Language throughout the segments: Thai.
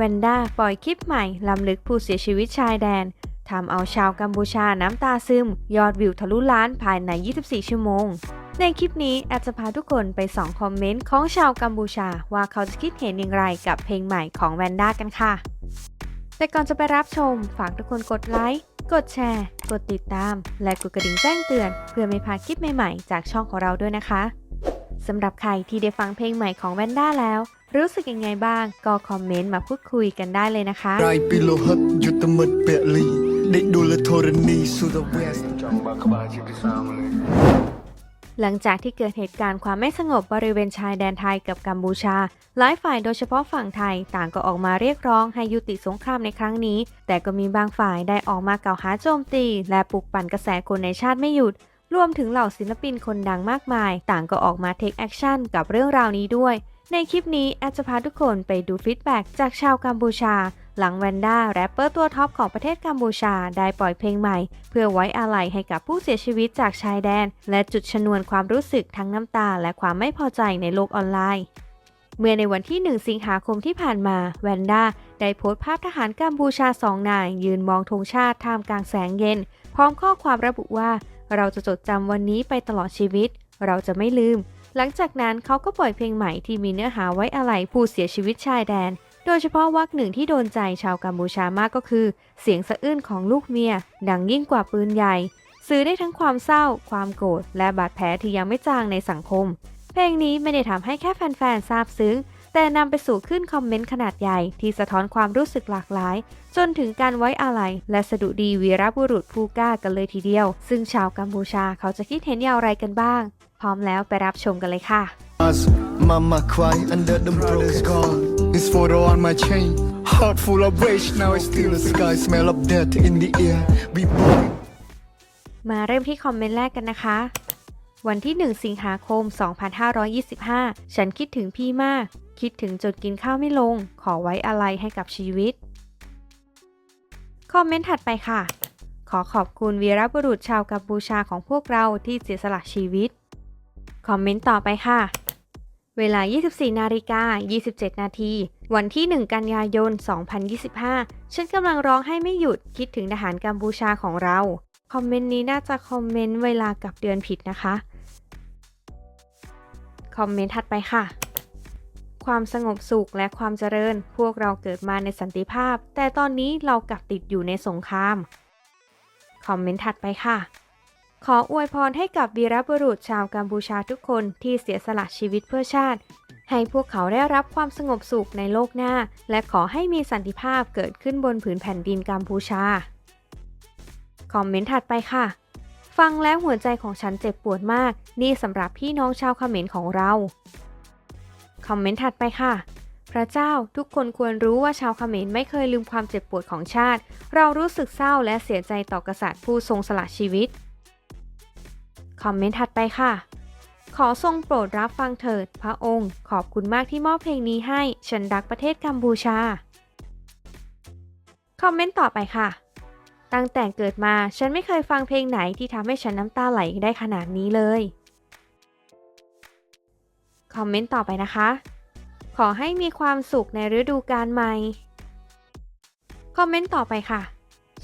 แวนด้าปล่อยคลิปใหม่ลำลึกผู้เสียชีวิตชายแดนทำเอาชาวกัมพูชาน้ำตาซึม ยอดวิวทะลุล้านภายใน 24 ชั่วโมง ในคลิปนี้แอดจะพาทุกคนไปส่องคอมเมนต์ของชาวกัมพูชา ว่าเขาจะคิดเห็นอย่างไรกับเพลงใหม่ของแวนด้ากันค่ะ แต่ก่อนจะไปรับชม ฝากทุกคนกดไลค์ กดแชร์ กดติดตาม และกดกระดิ่งแจ้งเตือน เพื่อไม่พลาดคลิปใหม่ๆ จากช่องของเราด้วยนะคะสำหรับใครที่ได้ฟังเพลงใหม่ของแวนด้าแล้ว รู้สึกยังไงบ้าง ก็คอมเมนต์มาพูดคุยกันได้เลยนะคะ รายปิโลหัตยุตมดเปลีได้ดูละธรณีสุดเวสจังหลังจากที่เกิดเหตุการณ์ความไม่สงบบริเวณชายแดนไทยกับกัมพูชา หลายฝ่ายโดยเฉพาะฝั่งไทยต่างก็ออกมาเรียกร้องให้ยุติสงครามในครั้งนี้ แต่ก็มีบางฝ่ายได้ออกมากล่าวหาโจมตี และปลุกปั่นกระแสคนในชาติไม่หยุด รวมถึงเหล่าศิลปินคนดังมากมาย ต่างก็ออกมาเทคแอคชั่นกับเรื่องราวนี้ด้วย ในคลิปนี้แอดจะพาทุกคนไปดูฟีดแบ็กจากชาวกัมพูชา หลังแวนด้าแรปเปอร์ตัวท็อปของประเทศกัมพูชา ได้ปล่อยเพลงใหม่ เพื่อไว้อาลัยให้กับผู้เสียชีวิตจากชายแดน และจุดชนวนความรู้สึกทั้งน้ำตา และความไม่พอใจในโลกออนไลน์ เมื่อในวันที่ 1 สิงหาคมที่ผ่านมาแวนด้าได้โพสต์ภาพทหารกัมพูชาสองนาย ยืนมองธงชาติท่ามกลางแสงเย็น พร้อมข้อความระบุว่า เราจะจดจำวันนี้ไปตลอดชีวิต เราจะไม่ลืม หลังจากนั้นเขาก็ปล่อยเพลงใหม่ที่มีเนื้อหาไว้อาลัยผู้เสียชีวิตชายแดน โดยเฉพาะวรรคหนึ่งที่โดนใจชาวกัมพูชามากก็คือ เสียงสะอื้นของลูกเมีย ดังยิ่งกว่าปืนใหญ่ สื่อได้ทั้งความเศร้า ความโกรธ และบาดแผลที่ยังไม่จางในสังคม เพลงนี้ไม่ได้ทำให้แค่แฟนๆซาบซึ้ง แต่นำไปสู่ขึ้นคอมเมนต์ขนาดใหญ่ที่สะท้อนความรู้สึกหลากหลาย จนถึงการไว้อาลัยและสะดุดีวีรบุรุษผู้กล้ากันเลยทีเดียว ซึ่งชาวกัมพูชาเขาจะคิดเห็นอย่างไรกันบ้าง พร้อมแล้วไปรับชมกันเลยค่ะ As mama cry under the brother's gone This photo on my chain Heart full of rage Now I steal the sky Smell of death in the air We born มาเริ่มที่คอมเมนต์แรกกันนะคะ วันที่ 1 สิงหาคม 2525 ฉันคิดถึงพี่มาก คิดถึงจนกินข้าวไม่ลง ขอไว้อะไรให้กับชีวิต คอมเมนต์ถัดไปค่ะ ขอขอบคุณวีรบุรุษชาวกัมพูชาของพวกเราที่เสียสละชีวิต คอมเมนต์ต่อไปค่ะ เวลา 24 นาฬิกา 27 นาที วันที่ 1 กันยายน 2025 ฉันกำลังร้องให้ไม่หยุดคิดถึงทหารกัมพูชาของเรา คอมเมนต์นี้น่าจะคอมเมนต์เวลากับเดือนผิดนะคะ คอมเมนต์ถัดไปค่ะความสงบสุขและความเจริญ พวกเราเกิดมาในสันติภาพ แต่ตอนนี้เรากลับติดอยู่ในสงคราม คอมเมนต์ถัดไปค่ะ ขออวยพรให้กับวีรบุรุษชาวกัมพูชาทุกคนที่เสียสละชีวิตเพื่อชาติ ให้พวกเขาได้รับความสงบสุขในโลกหน้า และขอให้มีสันติภาพเกิดขึ้นบนผืนแผ่นดินกัมพูชา คอมเมนต์ถัดไปค่ะ ฟังแล้วหัวใจของฉันเจ็บปวดมาก นี่สำหรับพี่น้องชาวเขมรของเรา คอมเมนต์ถัดไปค่ะพระเจ้าทุกคนควรรู้ว่าชาวเขมรไม่เคยลืมความเจ็บปวดของชาติ เรารู้สึกเศร้าและเสียใจต่อกษัตริย์ผู้ทรงสละชีวิต คอมเมนต์ถัดไปค่ะ ขอทรงโปรดรับฟังเถิด พระองค์ ขอบคุณมากที่มอบเพลงนี้ให้ ฉันรักประเทศกัมพูชา คอมเมนต์ต่อไปค่ะ ตั้งแต่เกิดมาฉันไม่เคยฟังเพลงไหนที่ทำให้ฉันน้ำตาไหลได้ขนาดนี้เลย คอมเมนต์ต่อไปนะคะ ขอให้มีความสุขในฤดูกาลใหม่ คอมเมนต์ต่อไปค่ะ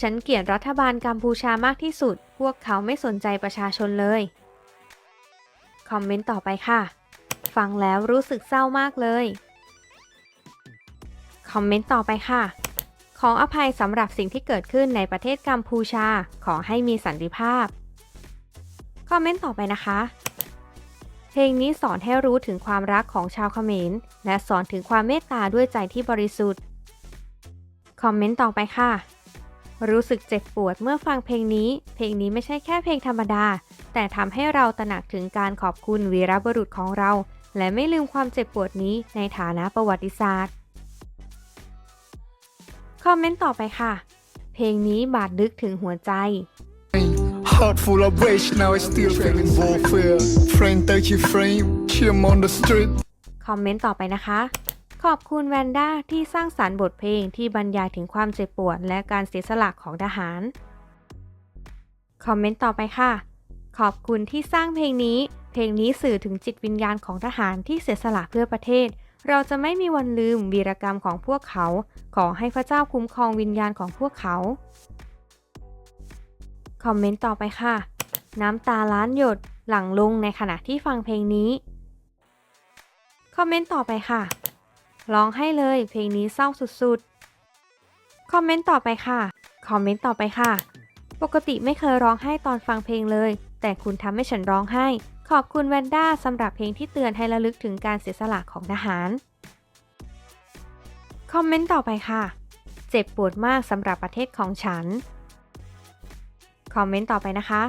ฉันเกลียดรัฐบาลกัมพูชามากที่สุด วกเขาไม่สนใจประชาชนเลย คอมเมนต์ต่อไปค่ะ ฟังแล้วรู้สึกเศร้ามากเลย คอมเมนต์ต่อไปค่ะ ขออภัยสำหรับสิ่งที่เกิดขึ้นในประเทศกัมพูชา ขอให้มีสันติภาพ คอมเมนต์ต่อไปนะคะ เพลงนี้สอนให้รู้ถึงความรักของชาวเขมร และสอนถึงความเมตตาด้วยใจที่บริสุทธิ์ คอมเมนต์ต่อไปค่ะ รู้สึกเจ็บปวดเมื่อฟังเพลงนี้ เพลงนี้ไม่ใช่แค่เพลงธรรมดา แต่ทำให้เราตระหนักถึงการขอบคุณวีรบุรุษของเรา และไม่ลืมความเจ็บปวดนี้ในฐานะประวัติศาสตร์ คอมเมนต์ต่อไปค่ะ เพลงนี้บาดลึกถึงหัวใจ Heart full of rage Now I still feeling warfare Friend 30 frame Cheer on the street คอมเมนต์ต่อไปนะคะ ขอบคุณแวนด้าที่สร้างสารรค์บทเพลงที่บรรยายถึงความเจ็บปวดและการเสียสละของทหาร คอมเมนต์ต่อไปค่ะ ขอบคุณที่สร้างเพลงนี้ เพลงนี้สื่อถึงจิตวิญญาณของทหารที่เสียสละเพื่อประเทศ เราจะไม่มีวันลืมวีรกรรมของพวกเขา ขอให้พระเจ้าคุ้มครองวิญญาณของพวกเขา คอมเมนต์ต่อไปค่ะ น้ำตาล้านหยดหลั่งลงในขณะที่ฟังเพลงนี้ คอมเมนต์ต่อไปค่ะ ร้องให้เลย เพลงนี้เศร้าสุดๆ คอมเมนต์ต่อไปค่ะ คอมเมนต์ต่อไปค่ะ ปกติไม่เคยร้องไห้ตอนฟังเพลงเลย แต่คุณทำให้ฉันร้องไห้ ขอบคุณแวนด้าสำหรับเพลงที่เตือนให้ระลึกถึงการเสียสละของทหาร คอมเมนต์ต่อไปค่ะ เจ็บปวดมากสำหรับประเทศของฉัน คอมเมนต์ต่อไปนะคะ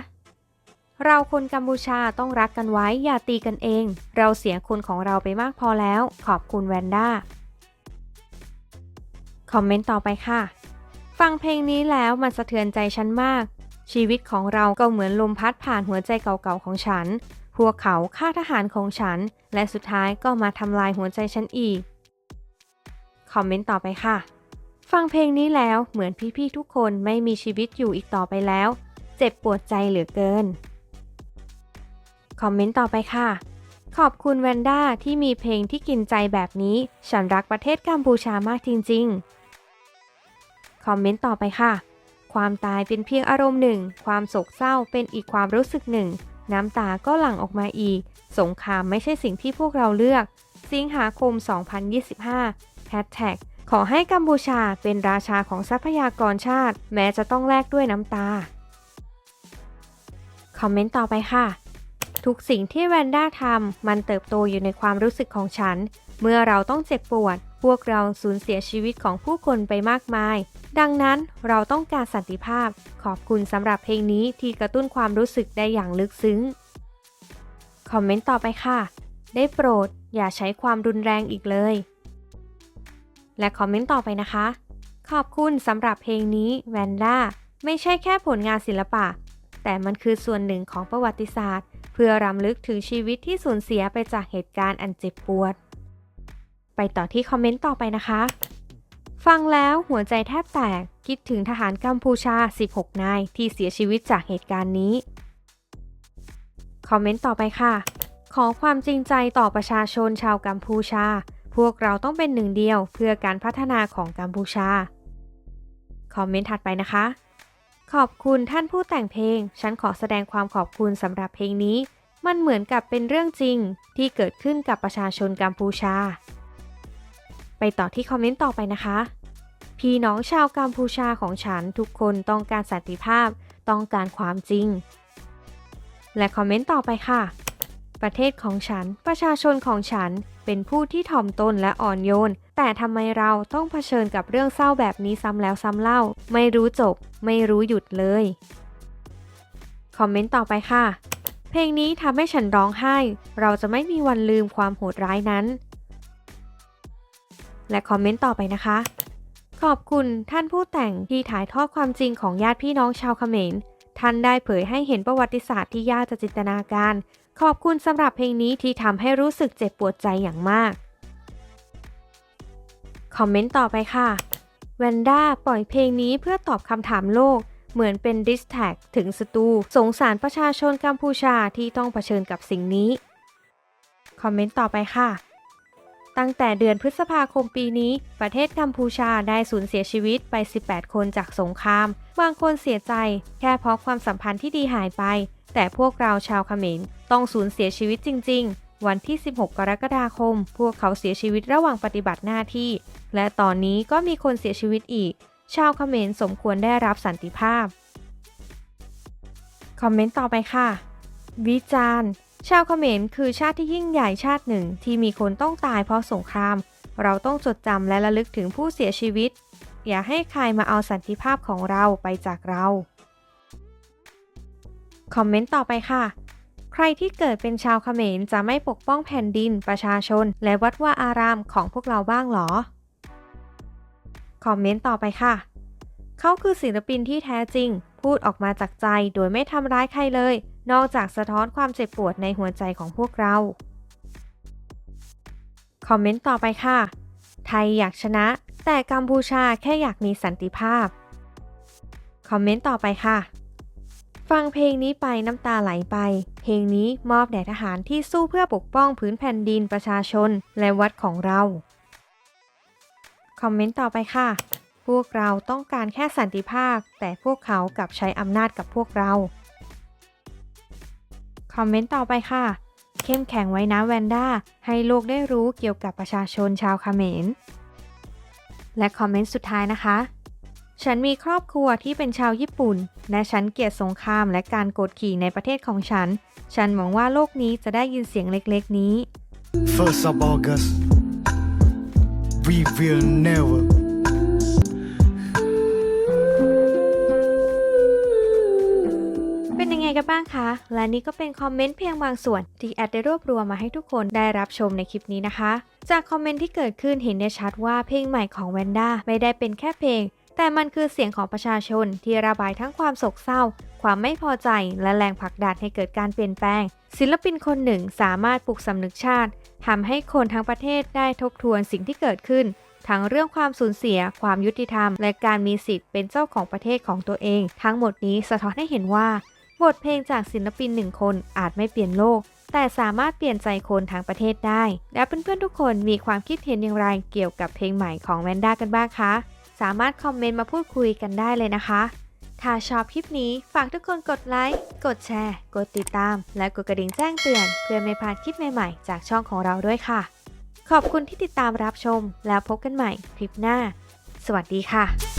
เราคนกัมพูชาต้องรักกันไว้อย่าตีกันเอง เราเสียคนของเราไปมากพอแล้ว ขอบคุณแวนด้า คอมเมนต์ต่อไปค่ะ ฟังเพลงนี้แล้วมันสะเทือนใจฉันมาก ชีวิตของเราก็เหมือนลมพัดผ่านหัวใจเก่าๆของฉัน พวกเขาฆ่าทหารของฉัน และสุดท้ายก็มาทำลายหัวใจฉันอีก คอมเมนต์ต่อไปค่ะ ฟังเพลงนี้แล้วเหมือนพี่ๆทุกคนไม่มีชีวิตอยู่อีกต่อไปแล้ว เจ็บปวดใจเหลือเกิน คอมเมนต์ต่อไปค่ะ ขอบคุณแวนด้าที่มีเพลงที่กินใจแบบนี้ ฉันรักประเทศกัมพูชามากจริง ๆ คอมเมนต์ต่อไปค่ะ ความตายเป็นเพียงอารมณ์หนึ่ง ความโศกเศร้าเป็นอีกความรู้สึกหนึ่ง น้ำตาก็หลั่งออกมาอีก สงครามไม่ใช่สิ่งที่พวกเราเลือก สิงหาคม 2025แฮชแท็กขอให้กัมพูชาเป็นราชาของทรัพยากรชาติ แม้จะต้องแลกด้วยน้ำตา คอมเมนต์ต่อไปค่ะ ทุกสิ่งที่แวนด้าทำมันเติบโตอยู่ในความรู้สึกของฉัน เมื่อเราต้องเจ็บปวด พวกเราสูญเสียชีวิตของผู้คนไปมากมาย ดังนั้นเราต้องการสันติภาพ ขอบคุณสำหรับเพลงนี้ที่กระตุ้นความรู้สึกได้อย่างลึกซึ้ง คอมเมนต์ต่อไปค่ะ ได้โปรดอย่าใช้ความรุนแรงอีกเลย และคอมเมนต์ต่อไปนะคะ ขอบคุณสำหรับเพลงนี้แวนด้าไม่ใช่แค่ผลงานศิลปะ แต่มันคือส่วนหนึ่งของประวัติศาสตร์ เพื่อรำลึกถึงชีวิตที่สูญเสียไปจากเหตุการณ์อันเจ็บปวด ไปต่อที่คอมเมนต์ต่อไปนะคะ ฟังแล้วหัวใจแทบแตกคิดถึงทหารกัมพูชา 16 นายที่เสียชีวิตจากเหตุการณ์นี้ คอมเมนต์ต่อไปค่ะ ขอความจริงใจต่อประชาชนชาวกัมพูชา พวกเราต้องเป็นหนึ่งเดียวเพื่อการพัฒนาของกัมพูชา คอมเมนต์ถัดไปนะคะ ขอบคุณท่านผู้แต่งเพลง ฉันขอแสดงความขอบคุณสำหรับเพลงนี้ มันเหมือนกับเป็นเรื่องจริงที่เกิดขึ้นกับประชาชนกัมพูชา ไปต่อที่คอมเมนต์ต่อไปนะคะ พี่น้องชาวกัมพูชาของฉันทุกคนต้องการสันติภาพ ต้องการความจริง และคอมเมนต์ต่อไปค่ะ ประเทศของฉัน ประชาชนของฉัน เป็นผู้ที่ถ่อมตนและอ่อนโยน แต่ทำไมเราต้องเผชิญกับเรื่องเศร้าแบบนี้ซ้ำแล้วซ้ำเล่า ไม่รู้จบ ไม่รู้หยุดเลย คอมเมนต์ต่อไปค่ะ เพลงนี้ทำให้ฉันร้องไห้ เราจะไม่มีวันลืมความโหดร้ายนั้น และคอมเมนต์ต่อไปนะคะ ขอบคุณท่านผู้แต่งที่ถ่ายทอดความจริงของญาติพี่น้องชาวเขมร ท่านได้เผยให้เห็นประวัติศาสตร์ที่ยากจะจินตนาการ ขอบคุณสำหรับเพลงนี้ที่ทำให้รู้สึกเจ็บปวดใจอย่างมาก คอมเมนต์ต่อไปค่ะแวนด้าปล่อยเพลงนี้เพื่อตอบคำถามโลก เหมือนเป็นดิสแท็กถึงสตูสงสารประชาชนกัมพูชาที่ต้องเผชิญกับสิ่งนี้ คอมเมนต์ต่อไปค่ะ ตั้งแต่เดือนพฤษภาคมปีนี้ ประเทศกัมพูชาได้สูญเสียชีวิตไป 18 คนจากสงคราม บางคนเสียใจ แค่เพราะความสัมพันธ์ที่ดีหายไป แต่พวกเราชาวเขมรต้องสูญเสียชีวิตจริง ๆ วันที่ 16 กรกฎาคม พวกเขาเสียชีวิตระหว่างปฏิบัติหน้าที่ และตอนนี้ก็มีคนเสียชีวิตอีก ชาวเขมรสมควรได้รับสันติภาพ คอมเมนต์ต่อไปค่ะ วิจารณ์ ชาวเขมรคือชาติที่ยิ่งใหญ่ชาติหนึ่งที่มีคนต้องตายเพราะสงคราม เราต้องจดจำและระลึกถึงผู้เสียชีวิต อย่าให้ใครมาเอาสันติภาพของเราไปจากเรา คอมเมนต์ต่อไปค่ะ ใครที่เกิดเป็นชาวเขมรจะไม่ปกป้องแผ่นดินประชาชน และวัดว่าอารามของพวกเราบ้างหรอ คอมเมนต์ต่อไปค่ะ เขาคือศิลปินที่แท้จริง พูดออกมาจากใจโดยไม่ทำร้ายใครเลย นอกจากสะท้อนความเจ็บปวดในหัวใจของพวกเรา คอมเมนต์ต่อไปค่ะ ไทยอยากชนะ แต่กัมพูชาแค่อยากมีสันติภาพ คอมเมนต์ต่อไปค่ะ ฟังเพลงนี้ไปน้ำตาไหลไป เพลงนี้มอบแด่ทหารที่สู้เพื่อปกป้องพื้นแผ่นดินประชาชนและวัดของเรา คอมเมนต์ต่อไปค่ะ พวกเราต้องการแค่สันติภาพ แต่พวกเขากลับใช้อำนาจกับพวกเรา คอมเมนต์ต่อไปค่ะ เข้มแข็งไว้นะแวนด้า ให้โลกได้รู้เกี่ยวกับประชาชนชาวคาเขมร และคอมเมนต์สุดท้ายนะคะ ฉันมีครอบครัวที่เป็นชาวญี่ปุ่น และฉันเกลียดสงครามและการกดขี่ในประเทศของฉัน ฉันหวังว่าโลกนี้จะได้ยินเสียงเล็กๆนี้ First of August, we will never. เป็นยังไงกันบ้างคะ และนี่ก็เป็นคอมเมนต์เพียงบางส่วน ที่แอดได้รวบรวมมาให้ทุกคนได้รับชมในคลิปนี้นะคะ จากคอมเมนต์ที่เกิดขึ้นเห็นได้ชัดว่าเพลงใหม่ของแวนด้าไม่ได้เป็นแค่เพลง แต่มันคือเสียงของประชาชนที่ระบายทั้งความโศกเศร้า ความไม่พอใจ และแรงผลักดันให้เกิดการเปลี่ยนแปลง ศิลปินคนหนึ่งสามารถปลุกสำนึกชาติทำให้คนทั้งประเทศได้ทบทวนสิ่งที่เกิดขึ้น ทั้งเรื่องความสูญเสีย ความยุติธรรม และการมีสิทธิ์เป็นเจ้าของประเทศของตัวเอง ทั้งหมดนี้สะท้อนให้เห็นว่า บทเพลงจากศิลปินหนึ่งคนอาจไม่เปลี่ยนโลก แต่สามารถเปลี่ยนใจคนทั้งประเทศได้ และเพื่อนๆทุกคนมีความคิดเห็นอย่างไรเกี่ยวกับเพลงใหม่ของแวนด้ากันบ้างคะ สามารถคอมเมนต์มาพูดคุยกันได้เลยนะคะ ถ้าชอบคลิปนี้ฝากทุกคนกดไลค์ กดแชร์ กดติดตาม และกดกระดิ่งแจ้งเตือน เพื่อไม่พลาดคลิปใหม่ๆ จากช่องของเราด้วยค่ะ ขอบคุณที่ติดตามรับชม แล้วพบกันใหม่คลิปหน้า สวัสดีค่ะ